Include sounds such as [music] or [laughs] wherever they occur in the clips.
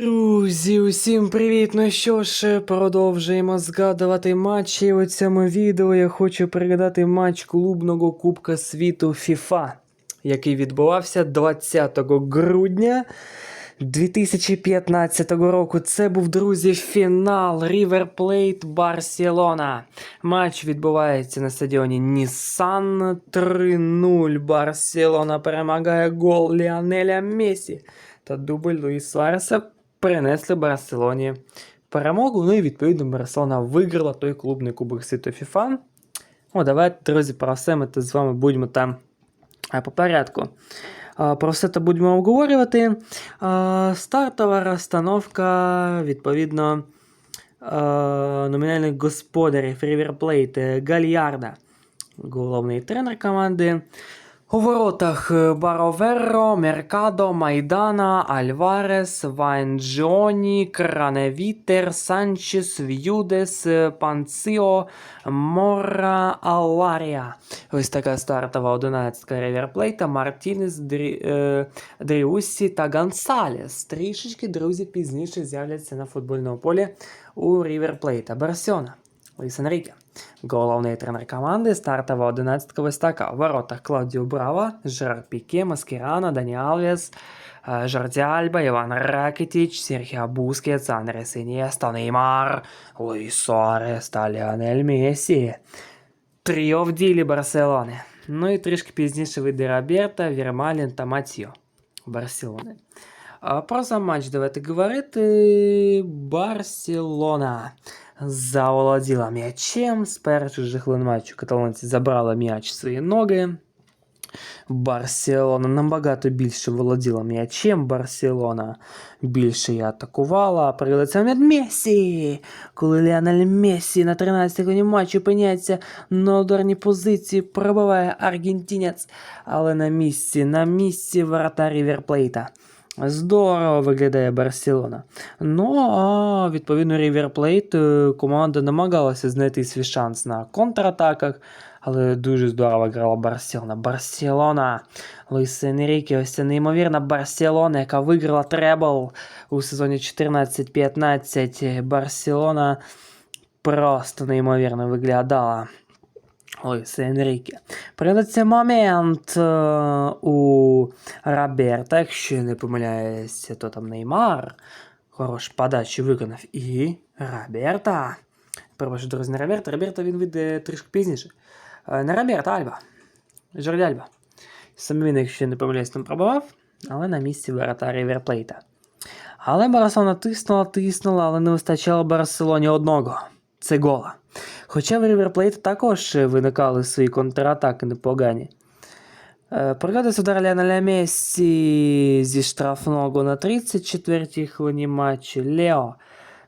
Друзі, усім привіт! Ну що ж, продовжуємо згадувати матчі. У цьому відео я хочу передати матч клубного Кубка світу FIFA, який відбувався 20 грудня 2015 року. Це був, друзі, фінал River Plate Барселона. Матч відбувається на стадіоні Nissan 3-0. Барселона перемагає гол Ліанеля Месі та дубль Луїс Суареса принесли Барселоні перемогу. Ну і відповідно Барселона виграла той клубний кубок світу FIFA. О, давайте, друзі, про все ми з вами будемо там е, по порядку. Е, Про все це будемо обговорювати. Е, Стартова розстановка, відповідно, номінальних господарів River Гальярда, головний тренер команди. У воротах е, Бароверро, Меркадо, Майдана, Альварес, Вайнджоні, Краневітер, Санчес, В'юдес, е, Панціо, Мора, Аларія. Ось така стартова одинадцятка Реверплейта, Мартінес, Дрі, е, Дріусі та Гонсалес. Трішечки, друзі, пізніше з'являться на футбольному полі у Ріверплейта. Барселона. Луїс Енріке. Головний тренер команди, стартова одинадцятка ось така. В воротах Клаудіо Браво, Жерар Піке, Маскерано, Дані Алвес, е, Жорді Альба, Іван Ракетіч, Серхіо Бускетс, Андрес Інєста, Неймар, Луїс Суарес та Ліонель Месі. Тріо в ділі Барселони. Ну і трішки пізніше вийде Роберта, Вірмалін та Матіо Барселони. А Про сам матч давайте говорити. Барселона Заволоділа м'ячем. З перших же хвилин матчу каталонці забрали м'яч в свої ноги. Барселона набагато більше володіла м'ячем. Барселона більше і атакувала. Прилетів від Месі. Коли Ліонель Месі на 13-й хвилині матчу опиняється на ударній позиції, пробиває аргентинець. Але на місці, на місці вратаря Ріверплейта. Здорово виглядає Барселона. Ну, а відповідно, River е, команда намагалася знайти свій шанс на контратаках, але дуже здорово грала Барселона. Барселона. Луїс Енріке, ось ця неймовірна Барселона, яка виграла требл у сезоні 14-15. Барселона просто неймовірно виглядала. Луїс Енріке. Прилиться момент е, у Роберта, якщо не помиляюся, то там Неймар. Хорош подачі виконав. І Роберта. Перепрошую, друзі, не Роберта. Роберта він вийде трішки пізніше. Е, Не Роберта, Альба. Жорді Альба. Саме він, якщо не помиляюсь, там пробував, але на місці ворота Ріверплейта. Але Барселона тиснула, тиснула, але не вистачало Барселоні одного. Це гола. Хоча в River також виникали свої контратаки непогані. Е, Пригадується удар Леоналя Месі зі штрафного на 34-й хвилині матчі. Лео.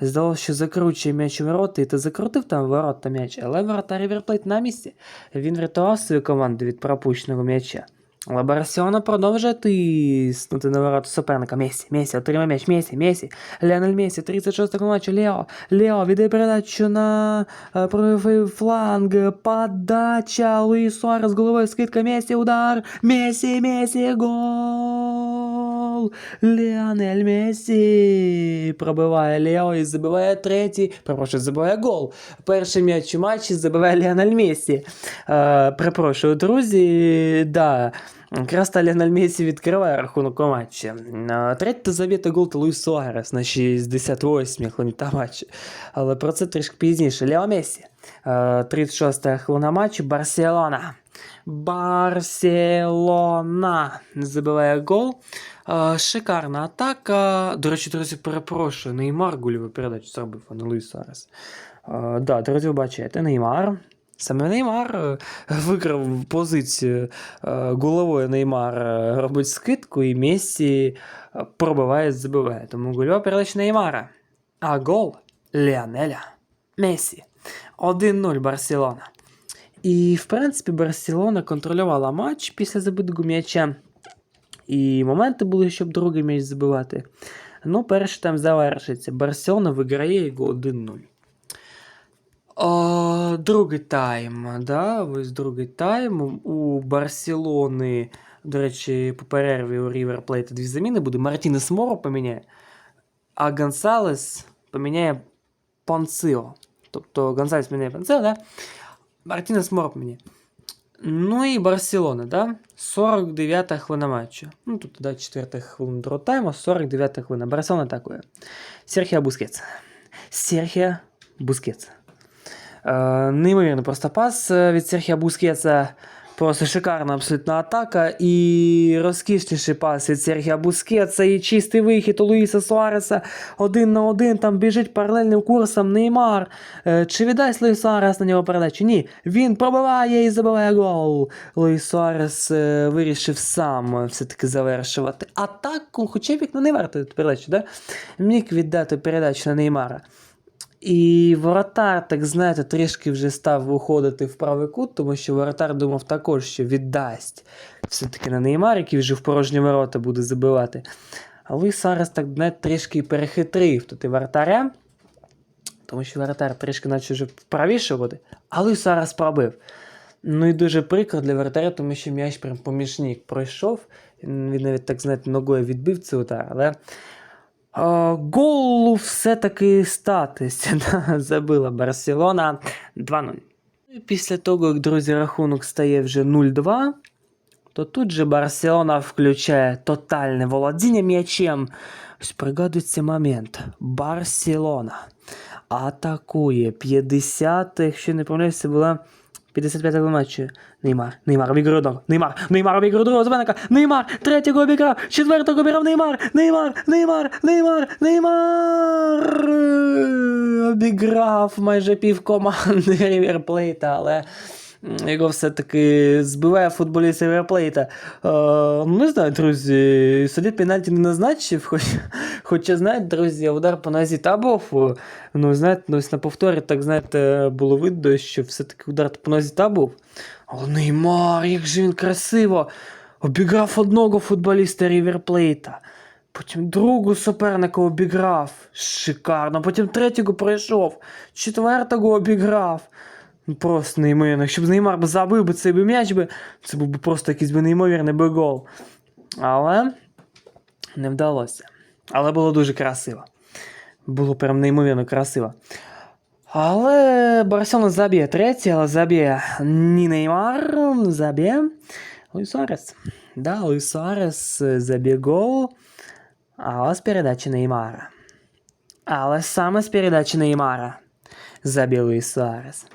Здалося, що закручує м'яч у ворота, і ти закрутив там ворота м'яч, але ворота River на місці. Він врятував свою команду від пропущеного м'яча. Але Барселона продовжує тиснути на ворота суперника. Месі, Месі, отримає м'яч, Месі, Месі. Леонель Месі, 36-го матчу, Лео. Лео віддає передачу на е, правий фланг. Подача, Луїс Суарес, головою скидка, Месі, удар. Месі, Месі, гол. Леонель Месі пробиває Лео і забиває третій. Перепрошую, забиває гол. Перший м'яч у матчі забиває Леонель Месі. Е, перепрошую, друзі, да. Якраз та Леонель Месі відкриває рахунок у матчі. Е, Третій забити гол та Луїс Суарес на 68-й хвилині та матчі. Але про це трішки пізніше. Лео Месі. Е, 36-та хвилина матчу. Барселона. Барселона забиває гол. Шикарна атака. До речі, друзі, перепрошую. Неймар гольову передачу зробив, а не Луїс Суарес. Е, Да, друзі, бачите, Неймар. Саме Неймар е, виграв позицію е, головою Неймар е, робить скидку, і Мессі пробиває, забиває. Тому гольова передача Неймара. А гол Леонеля Месі. 1-0 Барселона. І, в принципі, Барселона контролювала матч після забитого м'яча. І моменти були, щоб другий м'яч забивати. Ну, перший там завершиться. Барселона виграє його 1-0. О, другий тайм. Да? Ось другий тайм. У Барселони, до речі, по перерві у Рівер Плейта дві заміни буде. Мартінес Моро поміняє. а Гонсалес поміняє Понцио. Тобто Гонсалес міняє Понцио, да? Мартінес Морп мені. Ну і Барселона, да? 49-та хвилина матчу. Ну, тут, да, 4 хвилина другого тайму, 49-та хвилина. Барселона атакує. Серхіо Бускетс. Серхіо Бускетс. Е, неймовірний просто пас е, від Серхіо Бускетса. Просто шикарна абсолютно атака. І розкішніший пас від Серхіо Бускетса. І чистий вихід у Луїса Суареса. Один на один. Там біжить паралельним курсом Неймар. Е, Чи віддасть Луїс Суарес на нього передачу? Ні. Він пробиває і забиває гол. Луїс Суарес е, вирішив сам все-таки завершувати атаку. Хоча вікно не варто передачу, да? Міг віддати передачу на Неймара. І воротар, так знаєте, трішки вже став виходити в правий кут, тому що воротар думав також, що віддасть все-таки на Неймар, який вже в порожні ворота буде забивати. А Луїс зараз так знаєте, трішки перехитрив тут і воротаря, тому що воротар трішки наче вже правіше буде, а Луїс зараз пробив. Ну і дуже прикро для воротаря, тому що м'яч прям поміж ніг пройшов. Він навіть так знаєте, ногою відбив цей удар, але Голу все-таки статися. [laughs] Да? Забила Барселона 2-0. І Після того, як, друзі, рахунок стає вже 0-2, то тут же Барселона включає тотальне володіння м'ячем. Ось пригадується момент. Барселона атакує 50, якщо не помиляюся, була 55 матчі. Неймар, Неймар обіграв. Неймар, Неймар обіграв другого. Неймар, третього обіграв, четвертого обіграв Неймар, Неймар, Неймар, Неймар, Неймар. Обіграв майже пів команди [laughs] Ріверплейта, але його все-таки збиває футболіст Ріверплейта. Е, ну, не знаю, друзі, судді пенальті не назначив, хоч, хоча, знаєте, друзі, удар по нозі та був. е, Ну, знаєте, ну, ось на повторі, так знаєте, було видно, що все-таки удар по нозі та був. Але Неймар, як же він красиво! Обіграв одного футболіста Ріверплейта. Потім другу суперника обіграв. Шикарно. Потім третього пройшов. Четвертого обіграв. Ну, Просто неймовірно. Якщо б Неймар би забив би цей би м'яч би, це був би просто якийсь би неймовірний би гол. Але не вдалося. Але було дуже красиво. Було прям неймовірно красиво. Але Барселона заб'є третій, але заб'є не Неймар, заб'є Луїс. Да, Луїс Суарес е, заб'є гол, але з передачі Неймара. Але саме з передачі Неймара заб'є Луїс Суарес.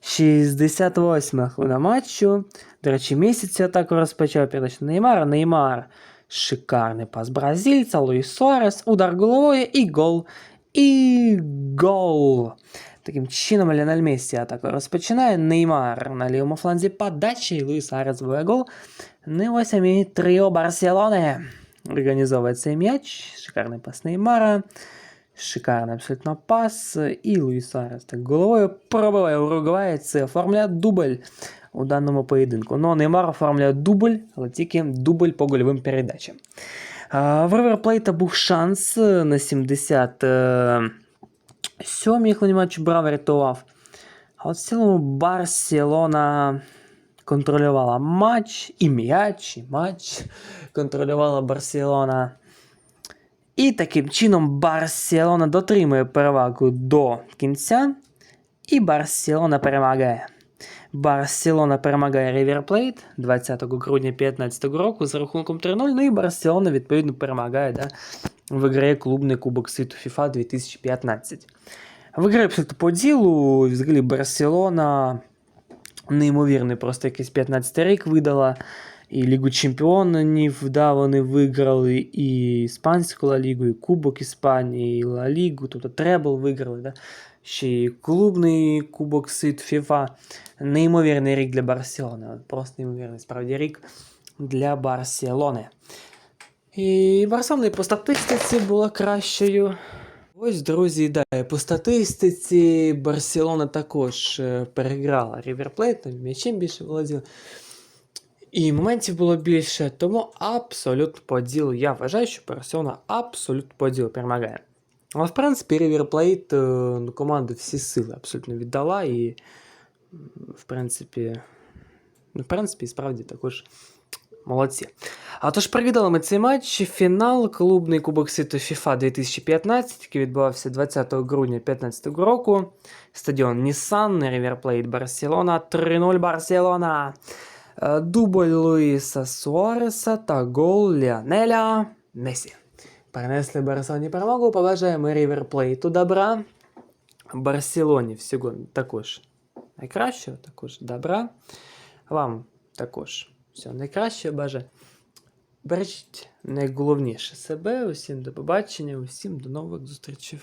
68 хвилина матчу. До речі, місяць атаку розпочав передачу Неймара. Неймар. Шикарний пас бразильця, Луїс Суарес, удар головою і гол. І гол. Таким чином Ліональ Мессі атаку розпочинає. Неймар на лівому фланзі подачі, і Луїс Суарес забиває гол. Ну і ось і тріо Барселони. Організовує цей м'яч. Шикарний пас Неймара. Шикарний абсолютно пас. І Луїс Суарес так головою пробиває Уругвай. Це оформляє дубль у даному поєдинку. Ну, Неймар оформляє дубль, але тільки дубль по гольовим передачам. А, В Риверплейта був шанс е, на 70 е, сьомій хвилині матчу Браво рятував. А от в цілому Барселона контролювала матч, і м'яч, і матч контролювала Барселона. І таким чином Барселона дотримує перевагу до кінця. І Барселона перемагає. Барселона перемагає Plate 20 грудня 2015 року з рахунком 3-0. Ну і Барселона відповідно перемагає да, виграє клубний кубок світу FIFA 2015. Виграє абсолютно по ділу. Взагалі Барселона неймовірний, просто якийсь 15 рік видала. І Лігу Чемпіонів, да, вони виграли, і Іспанську Ла Лігу, і Кубок Іспанії, і Ла Лігу, тобто Требл виграли, да? ще й клубний Кубок Світ FIFA. Неймовірний рік для Барселони. Просто неймовірний справді рік для Барселони. І Барселона по статистиці була кращою. Ось, друзі, да, по статистиці Барселона також е, переграла River м'ячем більше володіла. І моментів було більше, тому абсолютно по ділу. Я вважаю, що Барселона абсолютно по ділу перемагає. Але в принципі, River е, ну, команда всі сили абсолютно віддала і, в принципі, ну, в принципі, справді також Молодці. А тож привідали ми цей матч. Фінал клубний Кубок світу FIFA 2015, який відбувався 20 грудня 2015 року. Стадіон Nissan, River Plate Барселона, 3-0 Барселона. Е, Дубль Луїса Суареса та гол Ліанеля Месі. Перенесли Барселоні перемогу. Побажаємо Plate добра. Барселоні всього також найкращого, також добра. Вам також всього найкращого бажаю. Бережіть найголовніше себе. Усім до побачення, усім до нових зустрічей.